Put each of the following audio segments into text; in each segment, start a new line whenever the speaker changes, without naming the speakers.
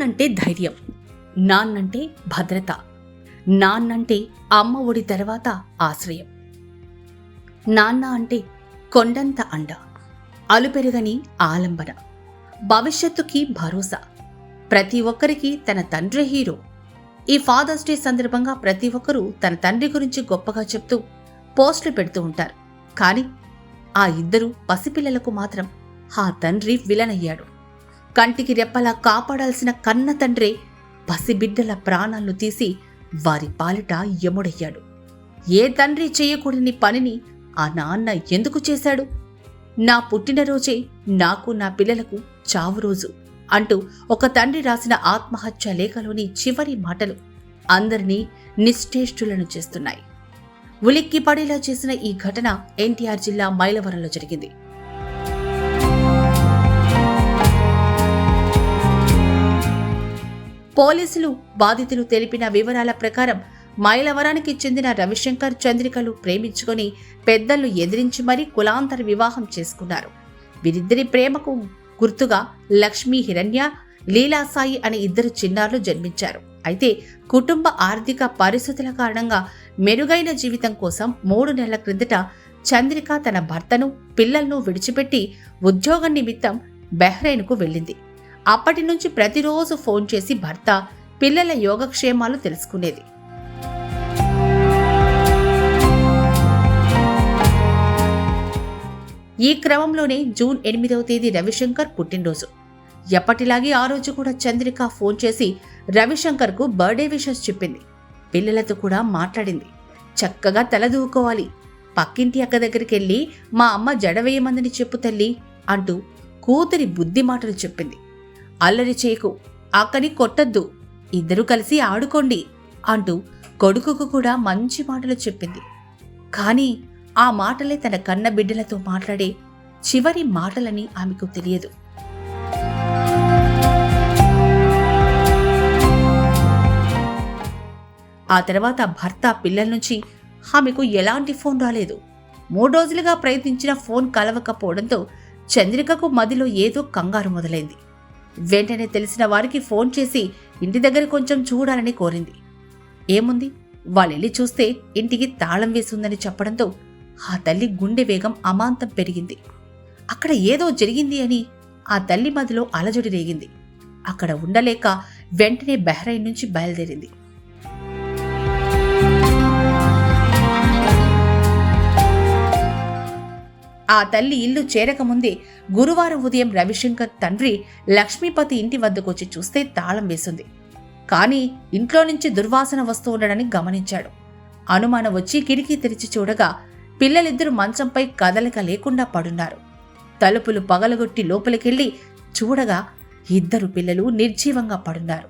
నాన్నంటే ధైర్యం నాన్నంటే భద్రత నాన్నంటే అమ్మ ఒడి తర్వాత ఆశ్రయం. నాన్న అంటే కొండంత అండ అలుపెరుగని ఆలంబన భవిష్యత్తుకి భరోసా. ప్రతి ఒక్కరికి తన తండ్రి హీరో. ఈ ఫాదర్స్ డే సందర్భంగా ప్రతి ఒక్కరూ తన తండ్రి గురించి గొప్పగా చెప్తూ పోస్టులు పెడుతూ ఉంటారు. కానీ ఆ ఇద్దరు పసిపిల్లలకు మాత్రం ఆ తండ్రి విలనయ్యాడు. కంటికి రెప్పలా కాపాడాల్సిన కన్న తండ్రే పసిబిడ్డల ప్రాణాలను తీసి వారి పాలిట యముడయ్యాడు. ఏ తండ్రి చేయకూడని పనిని ఆ నాన్న ఎందుకు చేశాడు? నా పుట్టినరోజే నాకు నా పిల్లలకు చావు రోజు అంటూ ఒక తండ్రి రాసిన ఆత్మహత్య లేఖలోని చివరి మాటలు అందరినీ నిశ్చేష్టులను చేస్తున్నాయి. ఉలిక్కి పడేలా చేసిన ఈ ఘటన ఎన్టీఆర్ జిల్లా మైలవరంలో జరిగింది. పోలీసులు బాధితులు తెలిపిన వివరాల ప్రకారం మైలవరానికి చెందిన రవిశంకర్ చంద్రికలు ప్రేమించుకొని పెద్దలు ఎదిరించి మరీ కులాంతర వివాహం చేసుకున్నారు. వీరిద్దరి ప్రేమకు గుర్తుగా లక్ష్మీ హిరణ్య లీలాసాయి అనే ఇద్దరు చిన్నారులు జన్మించారు. అయితే కుటుంబ ఆర్థిక పరిస్థితుల కారణంగా మెరుగైన జీవితం కోసం మూడు నెలల క్రిందట చంద్రిక తన భర్తను పిల్లలను విడిచిపెట్టి ఉద్యోగం నిమిత్తం బెహ్రెయిన్కు వెళ్ళింది. అప్పటి నుంచి ప్రతిరోజు ఫోన్ చేసి భర్త పిల్లల యోగక్షేమాలు తెలుసుకునేది. ఈ క్రమంలోనే జూన్ ఎనిమిదవ తేదీ రవిశంకర్ పుట్టినరోజు. ఎప్పటిలాగే ఆ రోజు కూడా చంద్రిక ఫోన్ చేసి రవిశంకర్కు బర్త్డే విషెస్ చెప్పింది. పిల్లలతో కూడా మాట్లాడింది. చక్కగా తలదూకోవాలి పక్కింటి అక్క దగ్గరికి వెళ్ళి మా అమ్మ జడవేయమందని చెప్పు తల్లి అంటూ కూతురి బుద్ధి మాటలు చెప్పింది. అల్లరి చేయకు అక్కని కొట్టద్దు ఇద్దరూ కలిసి ఆడుకోండి అంటూ కొడుకుకు కూడా మంచి మాటలు చెప్పింది. కానీ ఆ మాటలే తన కన్న బిడ్డలతో మాట్లాడే చివరి మాటలని ఆమెకు తెలియదు. ఆ తర్వాత భర్త పిల్లల నుంచి ఆమెకు ఎలాంటి ఫోన్ రాలేదు. మూడు రోజులుగా ప్రయత్నించిన ఫోన్ కలవకపోవడంతో చంద్రికకు మదిలో ఏదో కంగారు మొదలైంది. వెంటనే తెలిసిన వారికి ఫోన్ చేసి ఇంటి దగ్గర కొంచెం చూడాలని కోరింది. ఏముంది? వాళ్ళెళ్ళి చూస్తే ఇంటికి తాళం వేసిందని చెప్పడంతో ఆ తల్లి గుండె వేగం అమాంతం పెరిగింది. అక్కడ ఏదో జరిగింది అని ఆ తల్లి మదిలో అలజడి రేగింది. అక్కడ ఉండలేక వెంటనే బెహ్రైన్ నుంచి బయలుదేరింది. ఆ తల్లి ఇల్లు చేరకముందే గురువారం ఉదయం రవిశంకర్ తండ్రి లక్ష్మీపతి ఇంటి వద్దకు వచ్చి చూస్తే తాళం వేసింది. కానీ ఇంట్లో నుంచి దుర్వాసన వస్తూ ఉండడని గమనించాడు. అనుమానం వచ్చి కిటికీ తెరిచి చూడగా పిల్లలిద్దరూ మంచంపై కదలిక లేకుండా పడున్నారు. తలుపులు పగలగొట్టి లోపలికెళ్ళి చూడగా ఇద్దరు పిల్లలు నిర్జీవంగా పడున్నారు.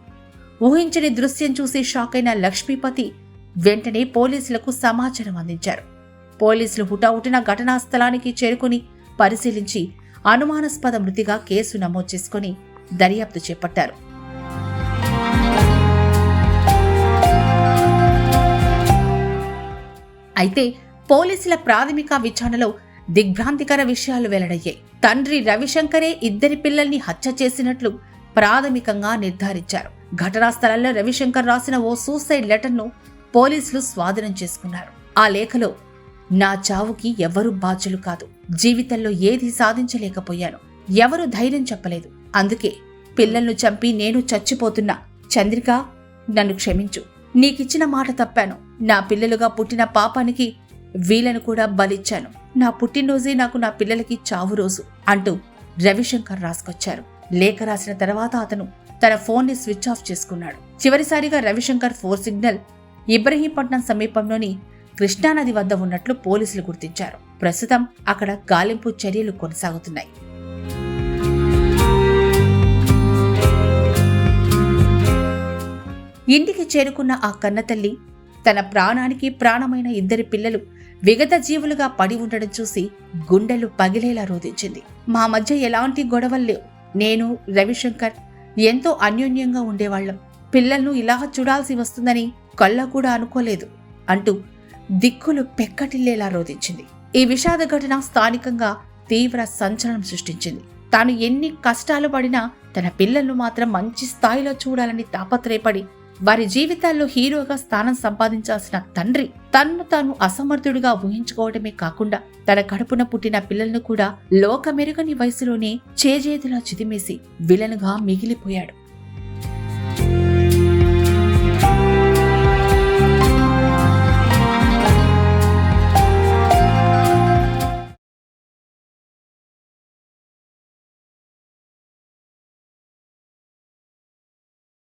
ఊహించని దృశ్యం చూసి షాక్ అయిన లక్ష్మీపతి వెంటనే పోలీసులకు సమాచారం అందించారు. పోలీసులు హుటాహుటిన ఘటనా స్థలానికి చేరుకుని పరిశీలించి అనుమానాస్పద మృతిగా కేసు నమోదు చేసుకుని దర్యాప్తు చేపట్టారు. అయితే పోలీసుల ప్రాథమిక విచారణలో దిగ్భ్రాంతికర విషయాలు వెల్లడయ్యాయి. తండ్రి రవిశంకరే ఇద్దరి పిల్లల్ని హత్య చేసినట్లు ప్రాథమికంగా నిర్ధారించారు. ఘటనా స్థలంలో రవిశంకర్ రాసిన ఓ సూసైడ్ లెటర్ను పోలీసులు స్వాధీనం చేసుకున్నారు. ఆ లేఖలో నా చావుకి ఎవరు బాధ్యులు కాదు. జీవితంలో ఏది సాధించలేకపోయాను. ఎవరు ధైర్యం చెప్పలేదు. అందుకే పిల్లలను చంపి నేను చచ్చిపోతున్నా. చంద్రిక నన్ను క్షమించు. నీకిచ్చిన మాట తప్పాను. నా పిల్లలుగా పుట్టిన పాపానికి వీళ్ళను కూడా బలిచ్చాను. నా పుట్టినరోజే నాకు నా పిల్లలకి చావు రోజు అంటూ రవిశంకర్ రాసుకొచ్చారు. లేఖ రాసిన తర్వాత అతను తన ఫోన్ని స్విచ్ ఆఫ్ చేసుకున్నాడు. చివరిసారిగా రవిశంకర్ ఫోర్ సిగ్నల్ ఇబ్రహీంపట్నం సమీపంలోని కృష్ణానది వద్ద ఉన్నట్లు పోలీసులు గుర్తించారు. ప్రస్తుతం అక్కడ గాలింపు చర్యలు కొనసాగుతున్నాయి. ఇంటికి చేరుకున్న ఆ కన్నతల్లి తన ప్రాణానికి ప్రాణమైన ఇద్దరి పిల్లలు విగత జీవులుగా పడి ఉండడం చూసి గుండెలు పగిలేలా రోధించింది. మా మధ్య ఎలాంటి గొడవలు లేవు. నేను రవిశంకర్ ఎంతో అన్యోన్యంగా ఉండేవాళ్ళం పిల్లలను ఇలా చూడాల్సి వస్తుందని కళ్ళ కూడా అనుకోలేదు అంటూ దిక్కులు పెక్కటిల్లేలా రోధించింది. ఈ విషాద ఘటన స్థానికంగా తీవ్ర సంచలనం సృష్టించింది. తాను ఎన్ని కష్టాలు పడినా తన పిల్లలను మాత్రం మంచి స్థాయిలో చూడాలని తాపత్రయపడి వారి జీవితాల్లో హీరోగా స్థానం సంపాదించాల్సిన తండ్రి తన్ను తాను అసమర్థుడిగా ఊహించుకోవడమే కాకుండా తన కడుపున పుట్టిన పిల్లలను కూడా లోకమెరుగని వయసులోనే చేజేదిలా చిదిమేసి విలనుగా మిగిలిపోయాడు.